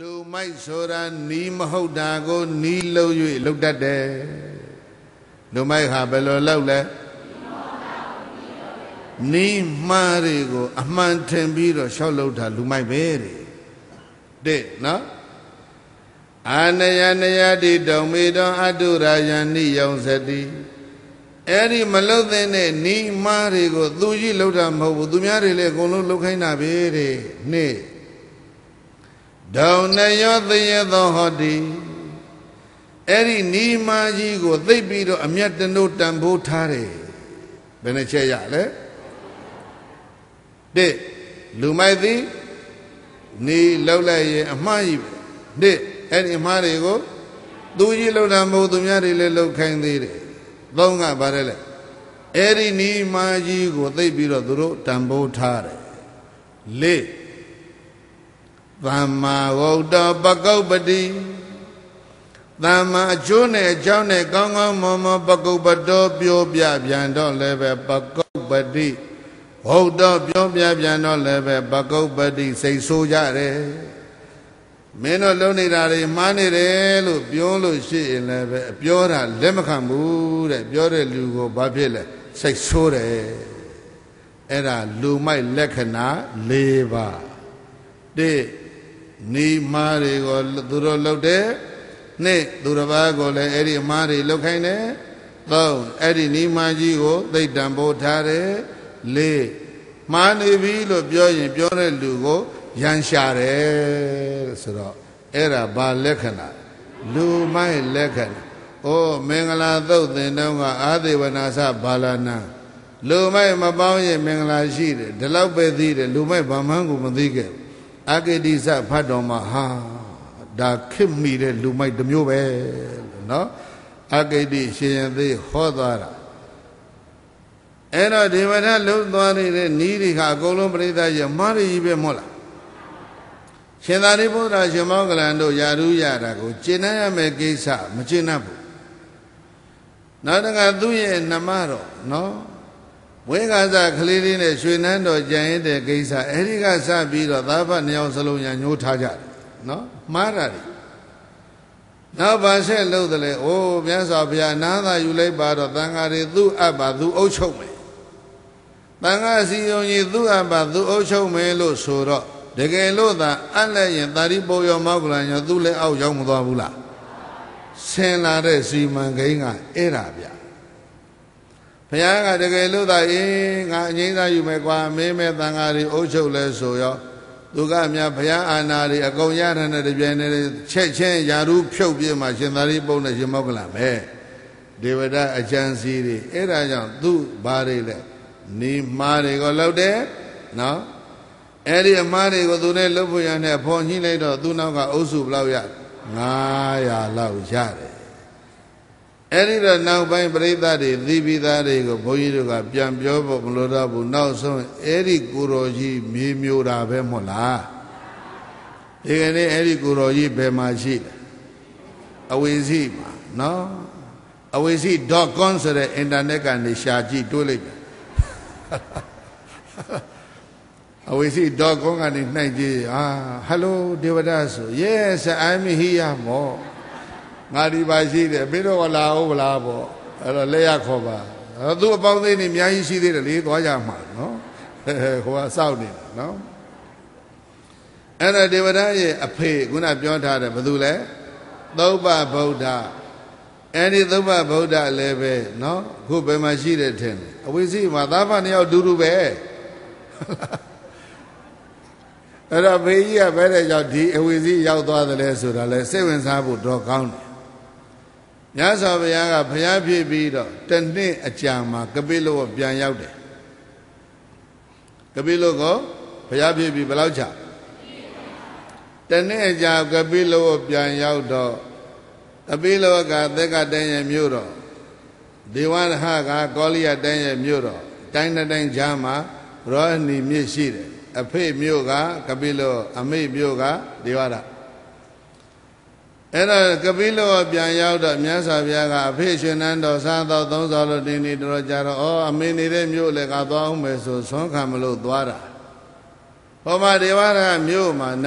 လူမိုက်ဆိုတာနီးမဟုတ်တာကိုနီးလို့၍လှုပ်တတ်တယ်လူမိုက်ဟာဘယ်လိုလှုပ်လဲနီးမှားတွေကိုအမှန်ထင်ပြီးတော့ရှောက်လှုပ်တာလူမိုက်ပဲတဲ့တဲ့နော်အာနယနယတိတုံမေတောအတုရာယဏိယောဇတိအဲ့ဒီမလုတ်တဲ့နဲ့နီးမားတွေကိုသူကြီးလှုပ်တာမဟုတ်ဘူးသူများတွေလည်းအကုန်လုံးလှုပ်ခိုင်းတာပဲတဲ့နေ့ ဒုံနယောသယသောဟောတိအဲ့ဒီနီးမားကြီးကိုသိပ်ပြီးတော့အမျက်တနိုးတန်ဖိုးထားတယ်ဘယ်နှချက်ရလဲတဲ့လူမိုက်သည်နီးလှုပ်လိုက်ရင်အမှားကြီးပဲတဲ့အဲ့ဒီအမှားတွေကိုသူကြီးလှုပ်တာမဟုတ်သူများတွေလည်းလှုပ်ခိုင်းသေးတယ်သုံးကဗါတယ်လေအဲ့ဒီနီးမာကြီးကိုသိပြီးတော့သူတို့တံပိုးထားတယ်လေး သမ္မာဝုဒ္ဓပကုပ္ပတိသမ္မာအကျိုးနဲ့အကြောင်းနဲ့ကောင်းကောင်းမွန်မွန်ပကုပ္ပတောပြောပြပြန်တော့လည်းပဲပကုပ္ပတိဝုဒ္ဓပြောပြပြန်တော့လည်းပဲပကုပ္ပတိစိတ်ဆိုးကြတယ်မင်းတို့လုံနေတာတွေမှားနေတယ်လို့ပြောလို့ရှိရင်လည်းပဲပြောတာလက်မခံဘူးတဲ့ပြောတဲ့လူကိုဘာဖြစ်လဲစိတ်ဆိုးတယ်အဲ့ဒါလူမိုက်လက္ခဏာ၄ပါးတိ နေမားတွေကိုသူတို့လှုပ်တယ်နှစ်သူတစ်ပါးကိုလည်းအဲ့ဒီအမားတွေလှုပ်ခိုင်းတယ်သုံးအဲ့ဒီနေမားကြီးကိုသိတံပိုးထားတယ်လေးမှားနေပြီလို့ပြောရင်ပြောတဲ့လူကိုရန်ရှာတယ်ဆိုတော့အဲ့ဒါဘာလက္ခဏာလူမိုက်လက္ခဏာအိုးမင်္ဂလာသုတ်သင်တော့ကအာသေဝနာစဘာလနာလူမိုက်မပေါင်းရင်မင်္ဂလာရှိတယ်ဒီလောက်ပဲသိတယ်လူမိုက်ဘာမှန်းကိုမသိခဲ့ အဂတိစဖတ်တော်မှာဟာဒါခစ်မိတဲ့လူမိုက်တစ်မျိုးပဲလို့နော်အဂတိရှင်ရင်သေးဟောသွားတာအဲ့တော့ဒီဝရလုံးသွားနေတဲ့နီးတွေကအကုန်လုံးပြိဿရမားရီပဲမဟုတ်လားရှင်သာရိပုတ္တရာရှင်မောကလန်တို့ယာရုရတာကိုကျင့်နိုင်ရမယ့်ကိစ္စမကျင့်တတ်ဘူးနောက်တကသူ့ရဲ့နှမတော်နော် ဝိကစားကလေးလေးနဲ့ရွှေနန်းတော်ကြံရတဲ့ကိစ္စအဲဒီကစပြီးတော့သာဖတ်နှစ်ယောက်စလုံးညာညှိုးထားကြတယ်နော်မှားတာတွေနောက်ပါဆက်လို့တယ်လေအိုးမြတ်စွာဘုရားနားသာယူလိုက်ပါတော့တန်ဃာတွေသူ့အပ်ပါသူ့အုပ်ချုပ်မယ်တန်ဃာစီယုံကြီးသူ့အပ်ပါသူ့အုပ်ချုပ်မယ်လို့ဆိုတော့တကယ်လို့သာအပ်လက်ရင်တာရိပုရောမောက္ကလညောသူ့လက်အောက်ရောက်မသွားဘူးလားဆင်လာတဲ့စီမံကိန်းကအဲ့ဒါဗျ ဘုရားကတကယ်လို့သာအေးငါအငိမ့်သားယူမယ်ကွာမင်းမဲ့တန်ဃာတွေအုပ်ချုပ်လဲဆိုရောသူကမြဘုရားအာနာတွေအကုန်ရတဲ့နဲ့တပြိုင်တည်းချက်ချင်းယာရုဖြုတ်ပြမှရှင်သာရိပုတ္တနဲ့ရှင်မောက္ကလပဲဒေဝဒအကျမ်းစီတွေအဲ့ဒါကြောင့်သူ့ဘာတွေလဲနေမှားတွေကိုလောက်တယ်နော်အဲ့ဒီအမားတွေကိုသူနဲ့လှုပ်ဖို့ရနဲ့ဖော်ညှိလိုက်တော့သူ့နောက်ကအုပ်စုဘလောက်ရ900လောက်ရတယ် အဲ့ဒီတော့နောက်ပိုင်းပြိဿတွေသီးပြီးသားတွေကိုဘုန်းကြီးတို့ကပြန်ပြောဖို့မလိုတော့ဘူးနောက်ဆုံးအဲ့ဒီကိုတော်ကြီးမြေမျိုးတာပဲမဟုတ်လားဒီကနေ့အဲ့ဒီကိုတော်ကြီးဘယ်မှာရှိလဲအဝေစီမှာနော်အဝေစီ .com ဆိုတဲ့ internet ကနေရှာကြည့်တွေးလိုက်အဝိစီ .com ကနေနှိုက်ကြည့်အာဟယ်လိုဒေဝဒဆို yes i'm here မော ငါဒီပါရှိတယ်ဘယ်တော့လာဟုတ်ဗလားပေါ့အဲ့တော့လက်ရခေါ်ပါသူအပေါင်းသေးနေအများကြီးရှိသေးတယ်လေသွားကြမှာနော်ဟိုကစောက်နေတယ်နော်အဲ့တော့ဒေဝဒရဲ့အဖေခုနပြောထားတယ်ဘယ်သူလဲသုဗ္ဗဗုဒ္ဓအဲ့ဒီသုဗ္ဗဗုဒ္ဓလည်းပဲနော်ခုဘယ်မှာရှိတယ်ထင်တယ်အဝိစီမှာသာဖနှစ်ယောက်ဒူးဒူးပဲအဲ့တော့ဘေးကြီးကဘယ်တဲ့ကြောင့်ဒီအဝိဇ္ဇိရောက်သွားတယ်လဲဆိုတာလဲစိတ်ဝင်စားဖို့တော့ကောင်းတယ်။ မြတ်စွာဘုရားကဘုရားဖြစ်ပြီးတော့တနှစ်အကြာမှာကပိလဝပြန်ရောက်တယ်။ကပိလကဘုရားဖြစ်ပြီးဘယ်လောက်ကြာတနှစ်အကြာကပိလဝပြန်ရောက်တော့ကပိလဝကသက်ကတန်းရဲ့မြို့တော်ဒေဝရဟကကောလိယတန်းရဲ့မြို့တော်တိုင်းတိုင်းကြားမှာရောဟဏီမြစ်ရှိတယ်အဖေမြို့ကကပိလောအမေမြို့ကဒေဝရ အဲ့တော့ကပိလောပြန်ရောက်တော့မြတ်စွာဘုရားကအဖေရှင်နန်းတော်စားတော်သုံးတော်လို့တင်းနေတော်ကြတော့ဩအမေနေတဲ့မြို့လည်းကသွားအောင်မယ်ဆိုဆွမ်းခံမလို့သွားတာဟောမှာဒေဝရမြို့မှာ